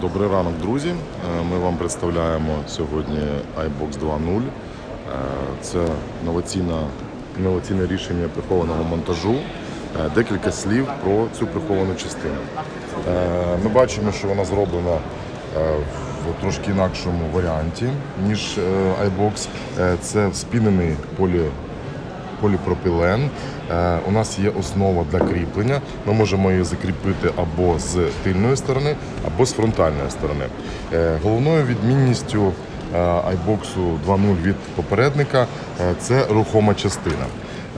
Добрий ранок, друзі. Е, Ми вам представляємо сьогодні iBox 2.0. Е, Це інноваційна, інноваційне рішення прихованого монтажу. Е, Декілька слів про цю приховану частину. Ми бачимо, що вона зроблена в трошки інакшому варіанті, ніж iBox. Це спінений полі поліпропілен. Е, У нас є основа для кріплення. Ми можемо її закріпити або з тильної сторони, або з фронтальної сторони. Е, Головною відмінністю е, iBox 2.0 від попередника е, це рухома частина.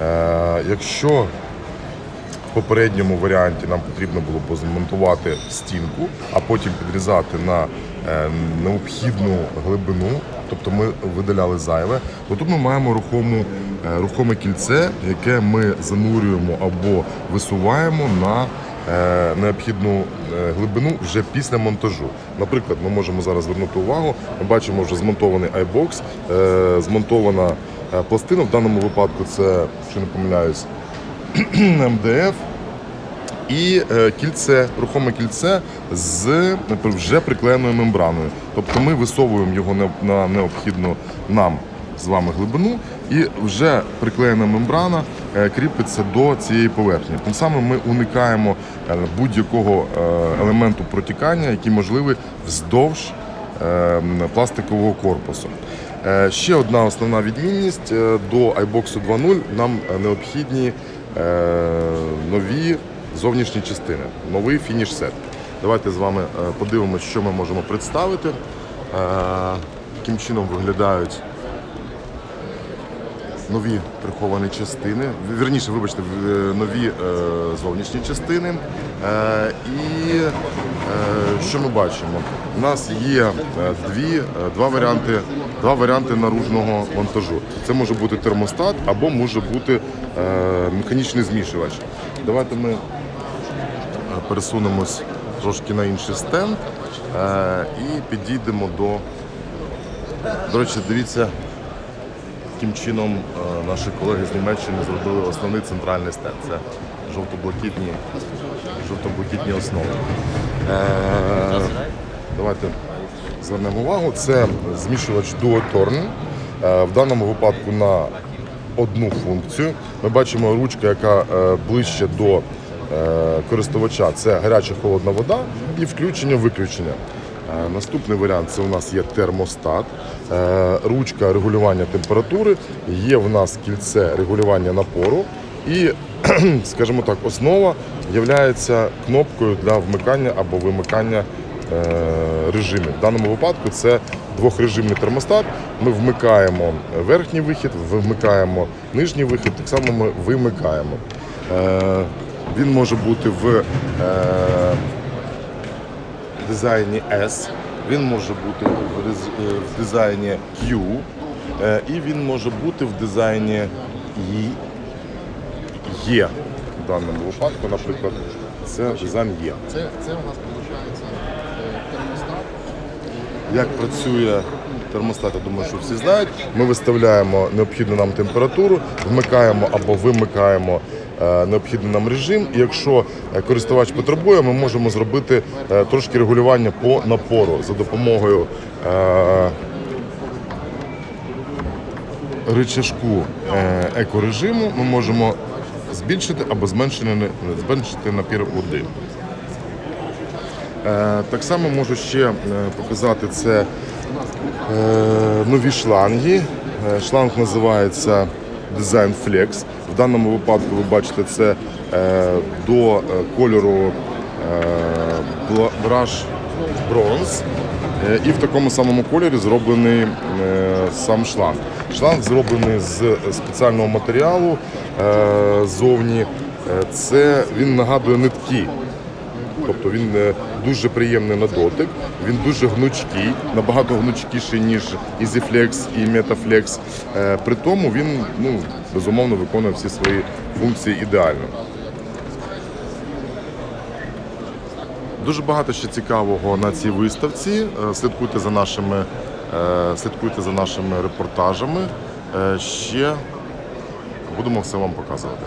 Е, Якщо в попередньому варіанті нам потрібно було б змонтувати стінку, а потім підрізати на е, необхідну глибину, тобто ми видаляли зайве, то тут ми маємо рухому, е, рухоме кільце, яке ми занурюємо або висуваємо на е, необхідну е, глибину вже після монтажу. Наприклад, ми можемо зараз звернути увагу, ми бачимо вже змонтований iBox, змонтована пластина. В даному випадку це, якщо не помиляюсь, МДФ і е, кільце, рухоме кільце з вже приклеєною мембраною. Тобто ми висовуємо його на- необхідну нам з вами глибину, і вже приклеєна мембрана е, кріпиться до цієї поверхні. Тим самим ми уникаємо е, будь-якого елементу протікання, який можливий вздовж пластикового корпусу. Ще одна основна відмінність до iBox 2.0 нам необхідні нові зовнішні частини, новий фініш-сет. Давайте з вами е, подивимося, що ми можемо представити, е, яким чином виглядають нові приховані частини, вірніше, вибачте, е, нові зовнішні частини. І що ми бачимо? У нас є дві, два варіанти, два варіанти наружного монтажу. Це може бути термостат або може бути механічний змішувач. Давайте ми пересунемось трошки на інший стенд е, і підійдемо до. До речі, дивіться, яким чином е, наші колеги з Німеччини зробили основний центральний стенд. Це жовто-блакитні, жовто-блакитні основи. Е, давайте звернемо увагу. Це змішувач дуоторн. Е, в даному випадку на одну функцію. Ми бачимо ручка, яка е, ближче до е, користувача. Це гаряча холодна вода і включення-виключення. Е, Наступний варіант це у нас є термостат, е, ручка регулювання температури, є в нас кільце регулювання напору і, скажімо так, основа є кнопкою для вмикання або вимикання е, режимів. В даному випадку це двохрежимний термостат. Ми вмикаємо верхній вихід, вмикаємо нижній вихід, так само ми вимикаємо. Е, Він може бути в е, дизайні S, він може бути в е, в дизайні Q, е, і він може бути в дизайні. Є в даному випадку, наприклад, це дизайн Є. Це, це у нас виходить термостат. Як працює термостат, я думаю, що всі знають. Ми виставляємо необхідну нам температуру, вмикаємо або вимикаємо е, необхідний нам режим. І якщо е, користувач потребує, ми можемо зробити е, трошки регулювання по напору за допомогою е, рычажку е, екорежиму. Ми можемо збільшити або зменшити, напір води. Е, Так само можу ще е, показати це е, нові шланги. Е, Шланг називається Design Flex. В даному випадку ви бачите це е, до е, кольору е, бронз. Bronze. Е, І в такому самому кольорі зроблений сам шланг. Шланг зроблений з спеціального матеріалу зовні. Це він нагадує нитки. Тобто він е, дуже приємний на дотик, він дуже гнучкий, набагато гнучкіший, ніж EasyFlex і Metaflex. Е, При тому він ну, безумовно виконує всі свої функції ідеально. Дуже багато ще цікавого на цій виставці. Е, Слідкуйте за нашими, слідкуйте за нашими репортажами. Ще будемо все вам показувати.